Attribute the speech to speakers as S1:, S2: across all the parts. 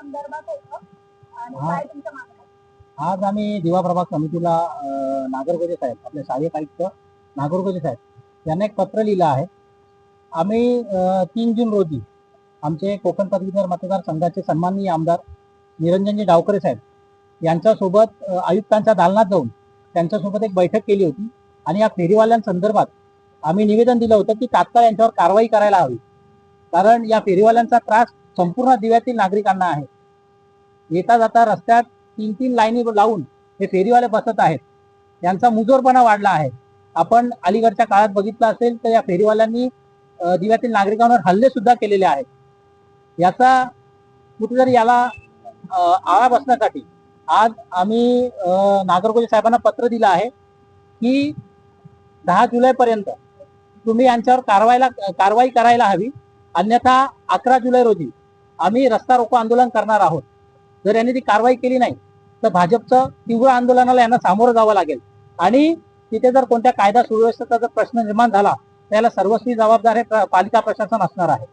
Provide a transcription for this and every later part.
S1: संदर्भात होतं. आणि. काय तुमच्या मागण्या
S2: आज आम्ही दिवा प्रभाग समितीला अं, नागरगोजे साहेब आपले सहाय्यक आयुक्त नागरगोजे साहेब यांना एक पत्र लिहिलं आहे. आम्ही अं, तीन जून रोजी आमचे कोकण पदवीधर मतदारसंघाचे सन्माननीय आमदार निरंजनजी डावकरे साहेब यांच्यासोबत अं, आयुक्तांच्या दालनात जाऊन त्यांच्यासोबत एक बैठक केली होती. आणि या फेरीवाल्यांसंदर्भात आम्ही निवेदन दिलं होतं की तात्काळ यांच्यावर कारवाई करायला हवी. कारण या फेरीवाल्यांचा त्रास संपूर्ण दिव्यातील नागरिकांना आहे. येता जाता रस्त्यात तीन तीन लाईनी लावून हे फेरीवाले बसत आहेत. यांचा मुजोरपणा वाढला आहे. आपण अलीकडच्या काळात बघितलं असेल तर या फेरीवाल्यांनी दिव्यातील नागरिकांवर हल्ले सुद्धा केलेले आहेत. याचा कुठेतरी याला आळा बसण्यासाठी आज आम्ही अं, साहेबांना पत्र दिलं आहे की दहा जुलैपर्यंत तुम्ही यांच्यावर कारवाईला कारवाई करायला हवी. अन्यथा अकरा जुलै रोजी आम्ही रस्ता रोको आंदोलन करणार आहोत. जर यांनी ती कारवाई केली नाही तर भाजपचं तीव्र आंदोलनाला यांना सामोरं जावं लागेल. आणि तिथे जर कोणत्या कायदा सुव्यवस्थेचा जर प्रश्न निर्माण झाला तर याला सर्वस्वी जबाबदार हे पालिका प्रशासन असणार आहे.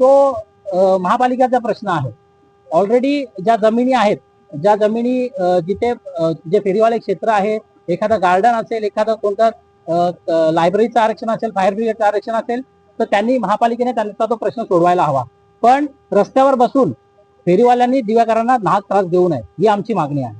S2: तो महापालिकेचा प्रश्न आहे. ऑलरेडी ज्या जमिनी आहेत ज्या जमिनी जिथे जे फेरीवाले क्षेत्र आहे एखादं गार्डन असेल एखादं कोणतं लायब्ररीचं आरक्षण असेल फायर ब्रिगेडचं आरक्षण असेल तर त्यांनी महापालिकेने त्यांचा तो प्रश्न सोडवायला हवा. पण रस्त्यावर बसून फेरीवाल्यांनी दिव्याकरांना नाहक त्रास देऊ नये ही आमची मागणी आहे.